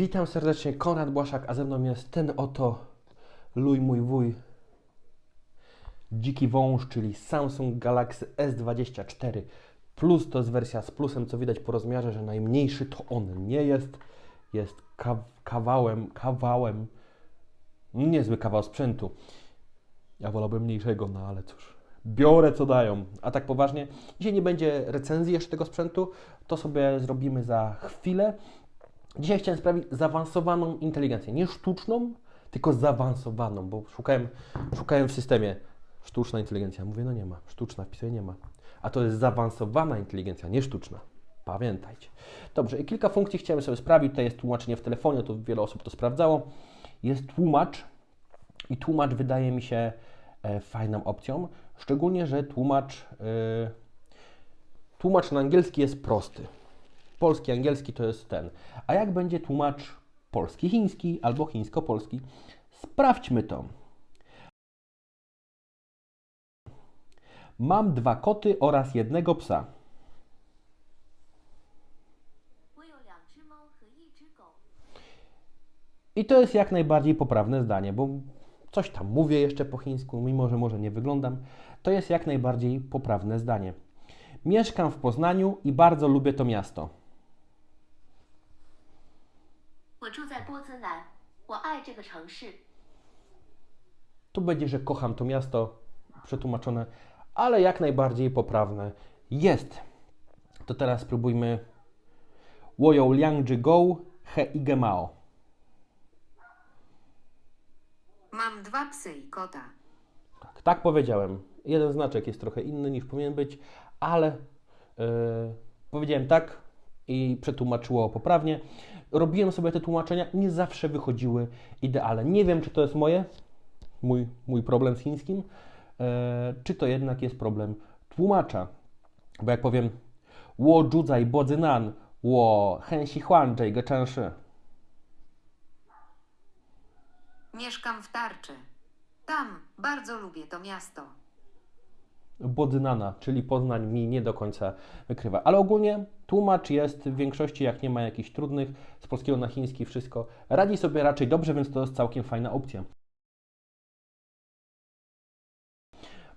Witam serdecznie, Konrad Błaszak, a ze mną jest ten oto luj mój wuj, dziki wąż, czyli Samsung Galaxy S24 Plus. To jest wersja z plusem, co widać po rozmiarze, że najmniejszy to on nie jest. Jest ka kawałem, kawałem, niezły kawał sprzętu. Ja wolałbym mniejszego, no ale cóż. Biorę co dają. A tak poważnie, dzisiaj nie będzie recenzji jeszcze tego sprzętu, to sobie zrobimy za chwilę. Dzisiaj chciałem sprawić zaawansowaną inteligencję. Nie sztuczną, tylko zaawansowaną, bo szukałem, szukałem w systemie sztuczna inteligencja. Mówię, no nie ma. Sztuczna, wpisuję, nie ma. A to jest zaawansowana inteligencja, nie sztuczna. Pamiętajcie. Dobrze, i kilka funkcji chciałem sobie sprawdzić. Tutaj jest tłumaczenie w telefonie, to wiele osób to sprawdzało. Jest tłumacz i tłumacz wydaje mi się e, fajną opcją. Szczególnie, że tłumacz, e, tłumacz na angielski jest prosty polski, angielski to jest ten. A jak będzie tłumacz polski, chiński albo chińsko-polski? Sprawdźmy to. Mam dwa koty oraz jednego psa. I to jest jak najbardziej poprawne zdanie, bo coś tam mówię jeszcze po chińsku, mimo że może nie wyglądam, to jest jak najbardziej poprawne zdanie. Mieszkam w Poznaniu i bardzo lubię to miasto. 波兹南，我爱这个城市。 Tu będzie, że kocham to miasto, przetłumaczone, ale jak najbardziej poprawne jest. To teraz spróbujmy. 我有两只狗和一个猫。 Mam dwa psy i kota. Tak, tak powiedziałem. Jeden znaczek jest trochę inny niż powinien być, ale yy, powiedziałem tak i przetłumaczyło poprawnie. Robiłem sobie te tłumaczenia, nie zawsze wychodziły idealne. Nie wiem, czy to jest moje, mój, mój problem z chińskim, e, czy to jednak jest problem tłumacza. Bo jak powiem, Wo Judzaj Bodynan, Wo Hensi Huanzhej Gechenshi. Mieszkam w tarczy. Tam bardzo lubię to miasto. Bodynana, czyli Poznań mi nie do końca wykrywa. Ale ogólnie tłumacz jest w większości, jak nie ma jakichś trudnych, z polskiego na chiński wszystko, radzi sobie raczej dobrze, więc to jest całkiem fajna opcja.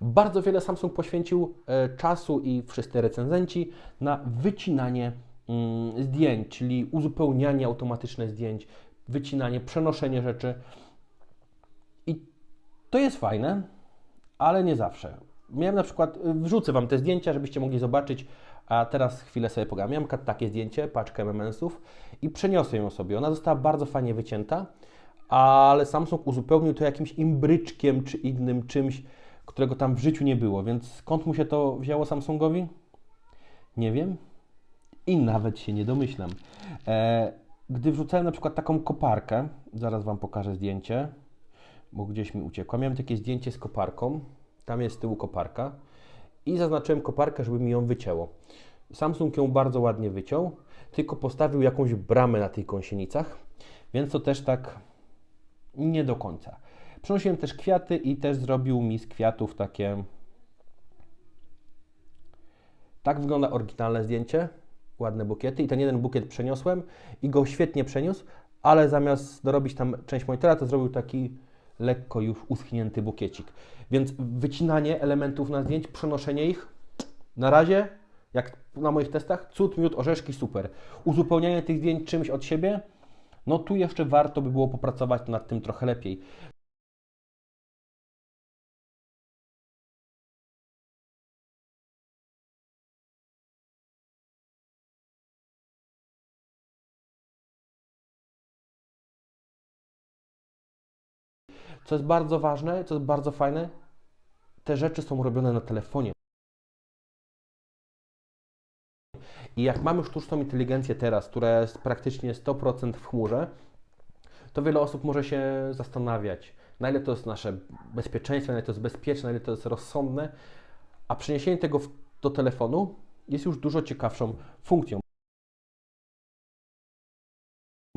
Bardzo wiele Samsung poświęcił e, czasu i wszyscy recenzenci na wycinanie mm, zdjęć, czyli uzupełnianie automatyczne zdjęć, wycinanie, przenoszenie rzeczy. I to jest fajne, ale nie zawsze. Miałem na przykład, y, wrzucę Wam te zdjęcia, żebyście mogli zobaczyć, a teraz chwilę sobie pogadam. Miałem takie zdjęcie, paczkę MMS-ów i przeniosłem ją sobie. Ona została bardzo fajnie wycięta, ale Samsung uzupełnił to jakimś imbryczkiem czy innym czymś, którego tam w życiu nie było. Więc skąd mu się to wzięło Samsungowi? Nie wiem i nawet się nie domyślam. E, gdy wrzucałem na przykład taką koparkę, zaraz Wam pokażę zdjęcie, bo gdzieś mi uciekła. Miałem takie zdjęcie z koparką, tam jest z tyłu koparka i zaznaczyłem koparkę, żeby mi ją wycięło. Samsung ją bardzo ładnie wyciął, tylko postawił jakąś bramę na tych gąsienicach, więc to też tak nie do końca. Przynosiłem też kwiaty i też zrobił mi z kwiatów takie. Tak wygląda oryginalne zdjęcie. Ładne bukiety. I ten jeden bukiet przeniosłem i go świetnie przeniósł, ale zamiast dorobić tam część monitora, to zrobił taki lekko już uschnięty bukiecik. Więc wycinanie elementów na zdjęć, przenoszenie ich, na razie, jak na moich testach, cud, miód, orzeszki, super. Uzupełnianie tych zdjęć czymś od siebie, no tu jeszcze warto by było popracować nad tym trochę lepiej. Co jest bardzo ważne, co jest bardzo fajne, te rzeczy są robione na telefonie. I jak mamy sztuczną inteligencję teraz, która jest praktycznie 100% w chmurze, to wiele osób może się zastanawiać, na ile to jest nasze bezpieczeństwo, na ile to jest bezpieczne, na ile to jest rozsądne, a przeniesienie tego do telefonu jest już dużo ciekawszą funkcją.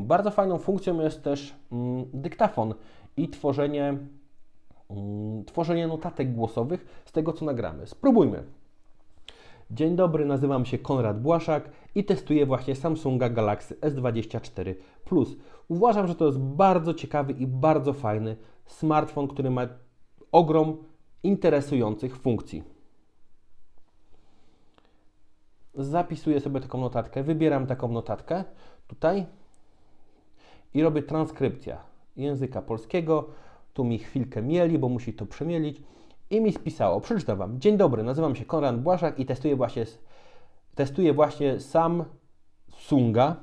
Bardzo fajną funkcją jest też mm, dyktafon i tworzenie, mm, tworzenie notatek głosowych z tego, co nagramy. Spróbujmy. Dzień dobry, nazywam się Konrad Błaszak i testuję właśnie Samsunga Galaxy S24 Plus. Uważam, że to jest bardzo ciekawy i bardzo fajny smartfon, który ma ogrom interesujących funkcji. Zapisuję sobie taką notatkę, wybieram taką notatkę tutaj i robię transkrypcja języka polskiego. Tu mi chwilkę mieli, bo musi to przemielić. I mi spisało, przeczytam Wam. Dzień dobry, nazywam się Konrad Błaszak i testuję właśnie, testuję właśnie Samsunga.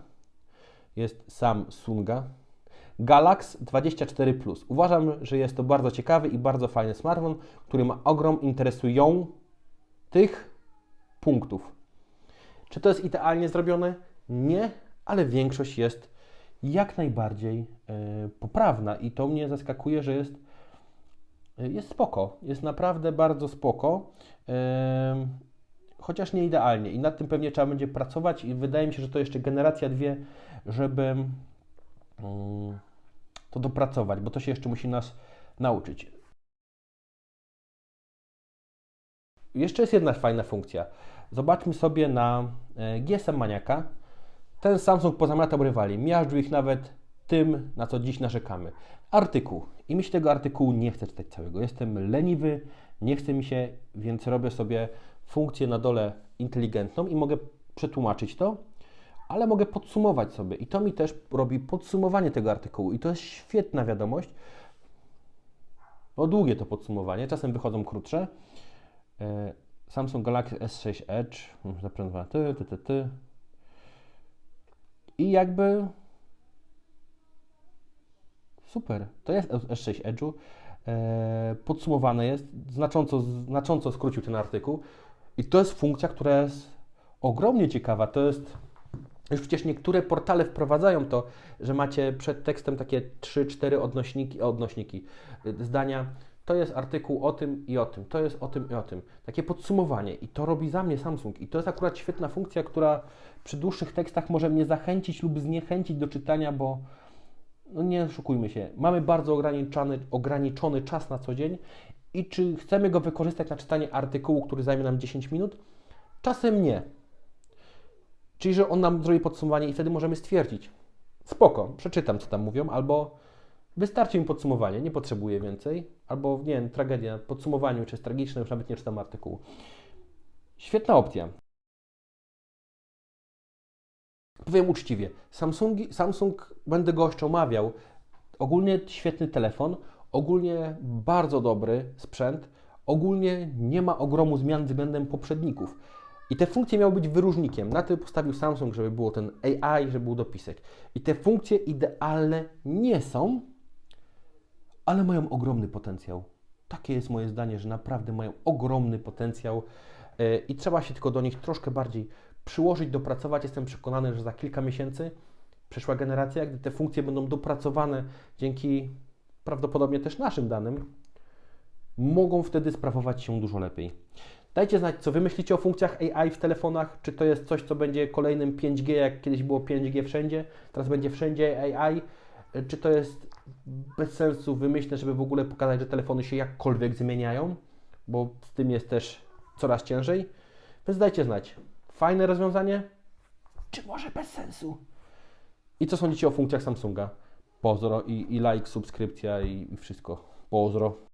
Jest Samsunga. Galax 24 Plus. Uważam, że jest to bardzo ciekawy i bardzo fajny smartfon, który ma ogrom interesują tych punktów. Czy to jest idealnie zrobione? Nie, ale większość jest jak najbardziej e, poprawna i to mnie zaskakuje, że jest, e, jest spoko. Jest naprawdę bardzo spoko. E, chociaż nie idealnie i nad tym pewnie trzeba będzie pracować i wydaje mi się, że to jeszcze generacja dwie, żeby mm, to dopracować, bo to się jeszcze musi nas nauczyć. Jeszcze jest jedna fajna funkcja. Zobaczmy sobie na GSM Maniaka. Ten Samsung pozamiatał rywali. Miażdżył ich nawet tym, na co dziś narzekamy. Artykuł. I mi się tego artykułu nie chcę czytać całego. Jestem leniwy, nie chce mi się, więc robię sobie funkcję na dole inteligentną i mogę przetłumaczyć to, ale mogę podsumować sobie. I to mi też robi podsumowanie tego artykułu. I to jest świetna wiadomość. O długie to podsumowanie, czasem wychodzą krótsze. E, Samsung Galaxy S6 Edge, zaprezentowane ty, ty, ty, ty. I jakby super, to jest S6 Edge'u. E, podsumowane jest, znacząco, znacząco skrócił ten artykuł. I to jest funkcja, która jest ogromnie ciekawa. To jest już przecież niektóre portale wprowadzają to, że macie przed tekstem takie 3-4 odnośniki, odnośniki, y, zdania. To jest artykuł o tym i o tym, to jest o tym i o tym. Takie podsumowanie i to robi za mnie Samsung. I to jest akurat świetna funkcja, która przy dłuższych tekstach może mnie zachęcić lub zniechęcić do czytania, bo no nie oszukujmy się, mamy bardzo ograniczony, ograniczony czas na co dzień i czy chcemy go wykorzystać na czytanie artykułu, który zajmie nam 10 minut? Czasem nie. Czyli, że on nam zrobi podsumowanie i wtedy możemy stwierdzić, spoko, przeczytam, co tam mówią, albo wystarczy mi podsumowanie, nie potrzebuję więcej, albo nie wiem, tragedia, podsumowanie już jest tragiczne, już nawet nie czytam artykułu. Świetna opcja. Powiem uczciwie, Samsungi, Samsung, będę go jeszcze omawiał, ogólnie świetny telefon, ogólnie bardzo dobry sprzęt, ogólnie nie ma ogromu zmian względem poprzedników. I te funkcje miały być wyróżnikiem. Na to postawił Samsung, żeby było ten AI, żeby był dopisek. I te funkcje idealne nie są, ale mają ogromny potencjał. Takie jest moje zdanie, że naprawdę mają ogromny potencjał yy, i trzeba się tylko do nich troszkę bardziej przyłożyć, dopracować. Jestem przekonany, że za kilka miesięcy przyszła generacja, gdy te funkcje będą dopracowane dzięki prawdopodobnie też naszym danym, mogą wtedy sprawować się dużo lepiej. Dajcie znać, co Wy myślicie o funkcjach AI w telefonach. Czy to jest coś, co będzie kolejnym 5G, jak kiedyś było 5G wszędzie, teraz będzie wszędzie AI. Czy to jest bez sensu wymyślne, żeby w ogóle pokazać, że telefony się jakkolwiek zmieniają, bo z tym jest też coraz ciężej. Więc dajcie znać. Fajne rozwiązanie? Czy może bez sensu? I co sądzicie o funkcjach Samsunga? Pozdro i, i like, subskrypcja i, i wszystko. Pozdro.